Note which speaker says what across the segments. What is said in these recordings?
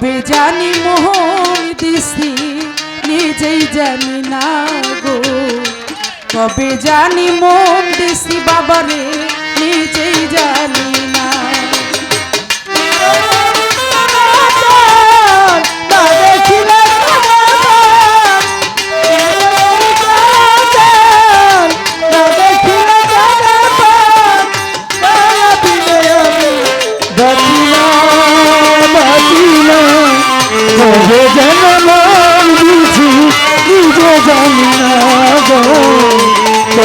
Speaker 1: কবে জানি মোহন দিছি নিজেই জানি না গো। কবে জানি মন দিছি বাবারে, নিজেই জানি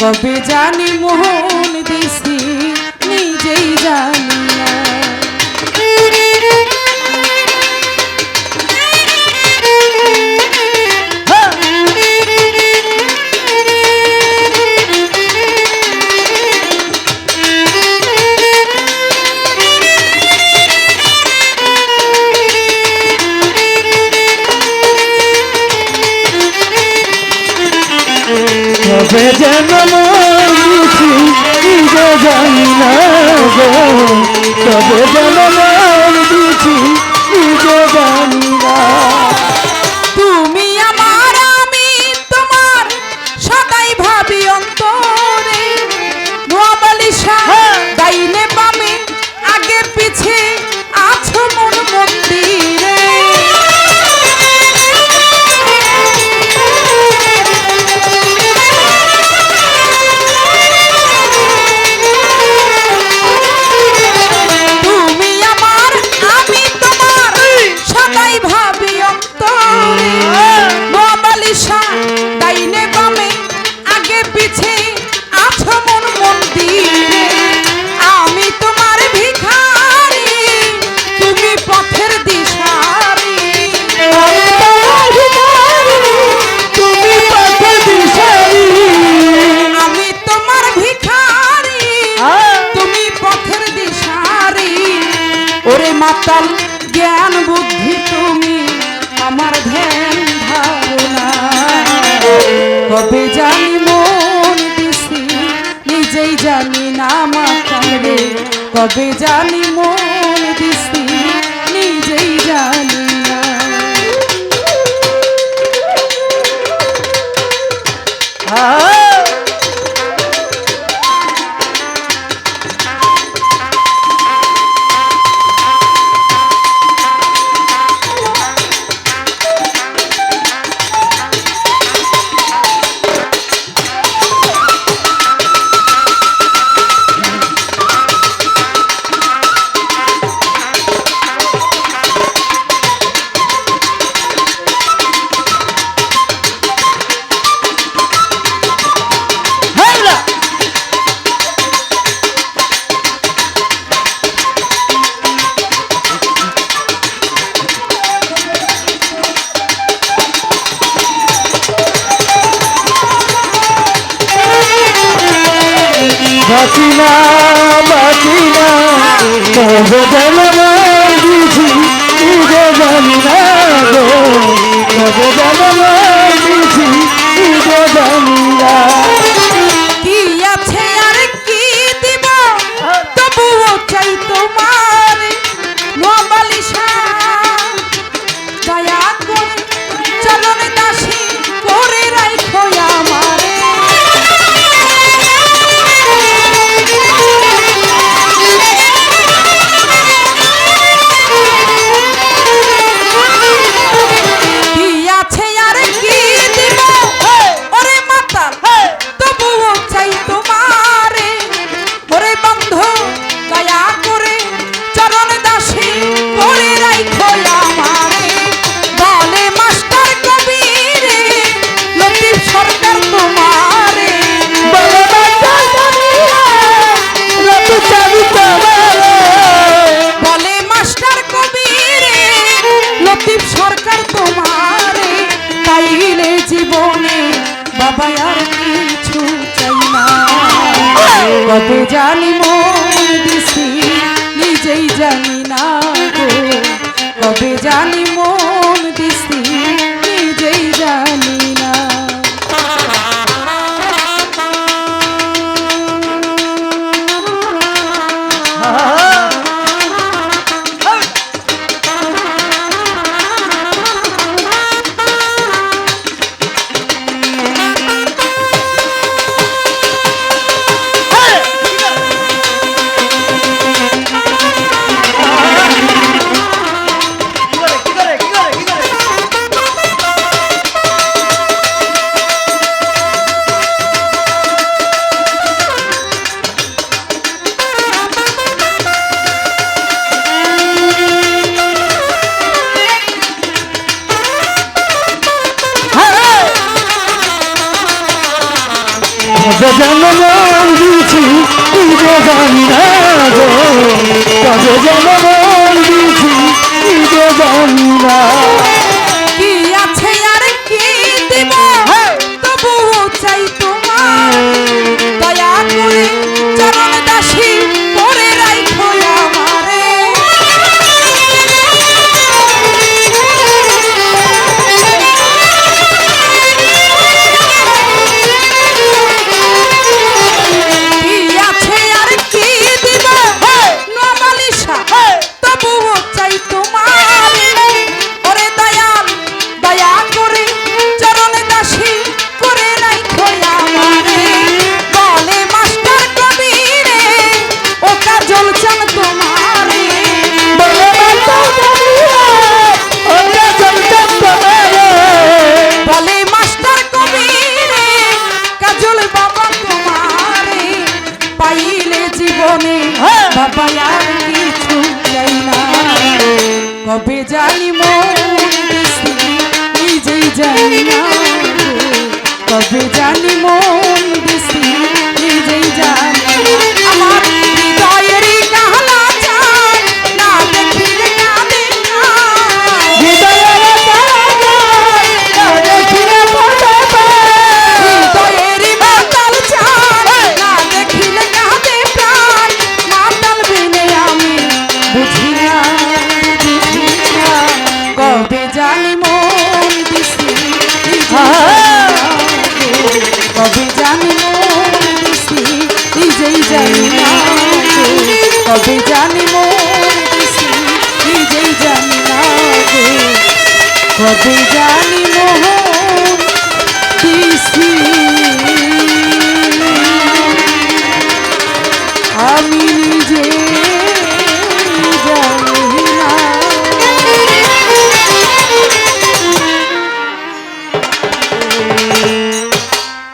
Speaker 1: कभी जानी मोहन दिसी
Speaker 2: निजे जानी তবে যেন দিছি নিজে জানি না। কবে জানি মন দিছি
Speaker 1: নিজেই জানি না। বাসিনা বাসিনা তবে জানি না
Speaker 2: গো
Speaker 1: বাবা আর কিছু চাই না। কবে জানি মন দিছি, নিজেই জানি না
Speaker 2: কবে জানি মন কাজে যেন মন দিছি জানি না
Speaker 1: গো কাজে যেন জীবনে
Speaker 2: হ্যাঁ।
Speaker 1: বাবা আর কিছু চাই না। কবে জানি নিজেই জানি না। কবে জানি মন